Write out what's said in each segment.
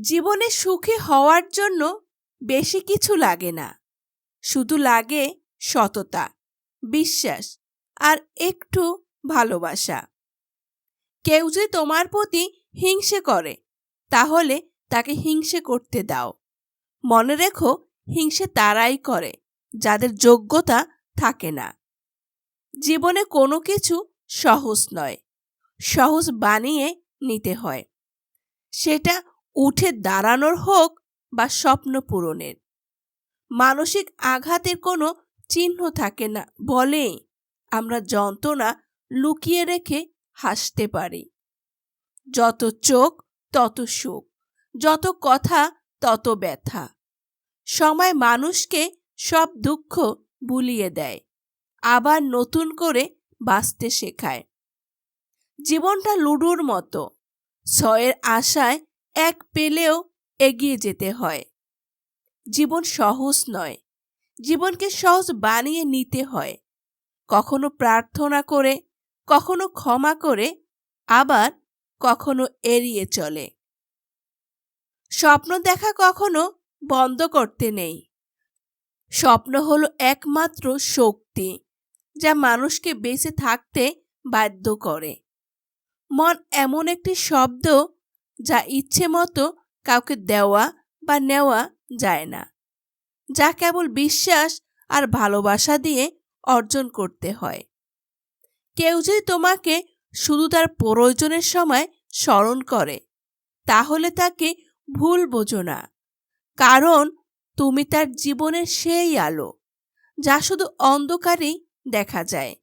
জীবনে সুখী হওয়ার জন্য বেশি কিছু লাগে না। শুধু লাগে সততা, বিশ্বাস আর একটু ভালোবাসা। কেউ যদি তোমার প্রতি হিংসে করে, তাহলে তাকে হিংসে করতে দাও। মনে রেখো, হিংসে তারাই করে, যাদের যোগ্যতা থাকে না। জীবনে কোনো কিছু সহজ নয়, সহজ বানিয়ে নিতে হয়। সেটা উঠে দাঁড়ানোর হোক বা স্বপ্ন পূরণের। মানসিক আঘাতের কোনো চিহ্ন থাকে না বলে আমরা যন্ত্রণা লুকিয়ে রেখে হাসতে পারি। যত চোখ, তত সুখ, যত কথা, তত ব্যথা। সময় মানুষকে সব দুঃখ বুলিয়ে দেয়, আবার নতুন করে বাঁচতে শেখায়। জীবনটা লুডুর মতো, ছয়ের আশায় এক পেলেও এগিয়ে যেতে হয়। জীবন সহজ নয়। জীবনকে সহজ বানিয়ে নিতে হয়। কখনো প্রার্থনা করে, কখনো ক্ষমা করে, আবার কখনো এড়িয়ে চলে। স্বপ্ন দেখা কখনো বন্ধ করতে নেই। স্বপ্ন হলো একমাত্র শক্তি, যা মানুষকে বেঁচে থাকতে বাধ্য করে। মন এমন একটি শব্দ যা ইচ্ছে মতো কাউকে দেওয়া বা নেওয়া যায় না, যা কেবল বিশ্বাস আর ভালোবাসা দিয়ে অর্জন করতে হয়। কেউ যদি তোমাকে শুধু তার প্রয়োজনের সময় স্মরণ করে, তাহলে তাকে ভুল বোঝো না, কারণ তুমি তার জীবনের সেই আলো, যা শুধু অন্ধকারেই দেখা যায়।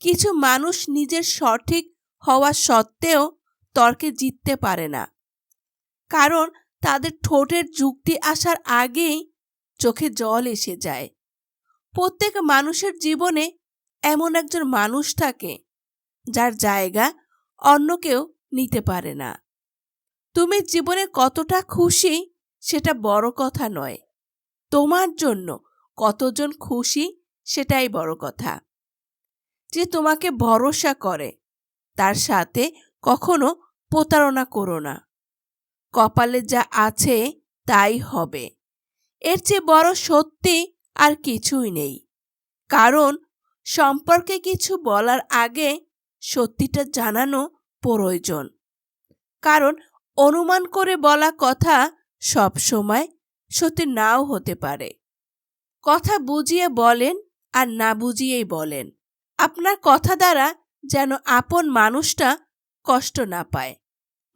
কিছু মানুষ নিজের সঠিক হওয়া সত্ত্বেও তর্কে জিততে পারে না। কারণ তাদের ঠোঁটের যুক্তি আসার আগেই চোখে জল এসে যায়। প্রত্যেক মানুষের জীবনে এমন একজন মানুষ থাকে, যার জায়গা অন্য কেউ নিতে পারে না। তুমি জীবনে কতটা খুশি সেটা বড় কথা নয়। তোমার জন্য কতজন খুশি সেটাই বড় কথা। যে তোমাকে ভরসা করে, তার সাথে কখনো প্রতারণা করো না। কপালে যা আছে তাই হবে। এর চেয়ে বড় সত্যি আর কিছুই নেই। কারণ সম্পর্কে কিছু বলার আগে সত্যিটা জানানো প্রয়োজন। কারণ অনুমান করে বলা কথা সব সময় সত্যি নাও হতে পারে। কথা বুঝিয়ে বলেন আর না বুঝিয়েই বলেন। আপনার কথা দ্বারা যেন আপন মানুষটা কষ্ট না পায়।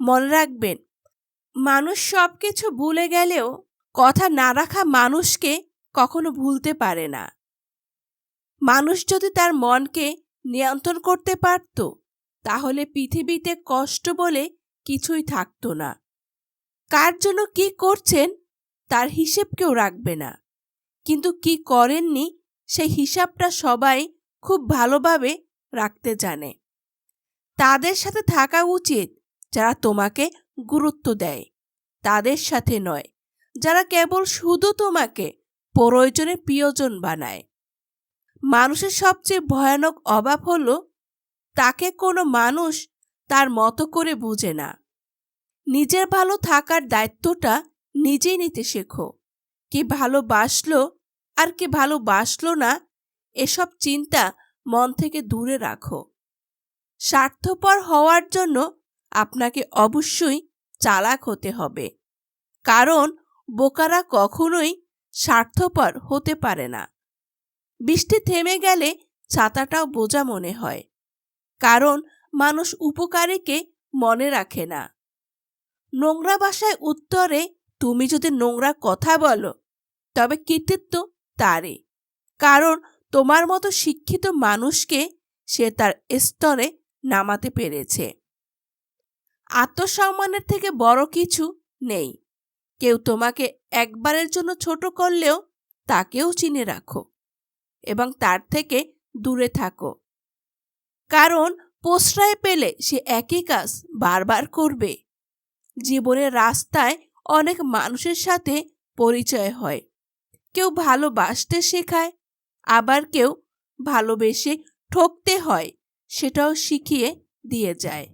মনে রাখবেন, মানুষ সব কিছু ভুলে গেলেও কথা না রাখা মানুষকে কখনো ভুলতে পারে না। মানুষ যদি তার মনকে নিয়ন্ত্রণ করতে পারত, তাহলে পৃথিবীতে কষ্ট বলে কিছুই থাকতো না। কার জন্য কি করছেন, তার হিসেব কেউ রাখবে না। কিন্তু কি করেননি, সেই হিসাবটা সবাই খুব ভালোভাবে রাখতে জানে। তাদের সাথে থাকা উচিত যারা তোমাকে গুরুত্ব দেয়। তাদের সাথে নয়, যারা কেবল শুধু তোমাকে প্রয়োজনে প্রিয়জন বানায়। মানুষের সবচেয়ে ভয়ানক অভাব হল তাকে কোনো মানুষ তার মতো করে বুঝে না। নিজের ভালো থাকার দায়িত্বটা নিজেই নিতে শেখো। কি ভালোবাসলো আর কি ভালোবাসলো না, এসব চিন্তা মন থেকে দূরে রাখো। স্বার্থপর হওয়ার জন্য আপনাকে অবশ্যই চালাক হতে হবে। কারণ বোকারা কখনোই স্বার্থপর হতে পারে না। বৃষ্টি থেমে গেলে ছাতাটাও বোঝা মনে হয়। কারণ মানুষ উপকারীকে মনে রাখে না। নোংরা বাসায় উত্তরে তুমি যদি নোংরা কথা বলো, তবে কৃতিত্ব তারই। কারণ তোমার মতো শিক্ষিত মানুষকে সে তার স্তরে নামাতে পেরেছে। আত্মসম্মানের থেকে বড় কিছু নেই। কেউ তোমাকে একবারের জন্য ছোট করলেও তাকেও চিনে রাখো এবং তার থেকে দূরে থাকো। কারণ প্রশ্রয় পেলে সে একই কাজ বারবার করবে। জীবনের রাস্তায় অনেক মানুষের সাথে পরিচয় হয়। কেউ ভালোবাসতে শেখায়, আবার কেউ ভালোবেসে ঠকতে হয়। সেটাও শিখিয়ে দিয়ে যায়।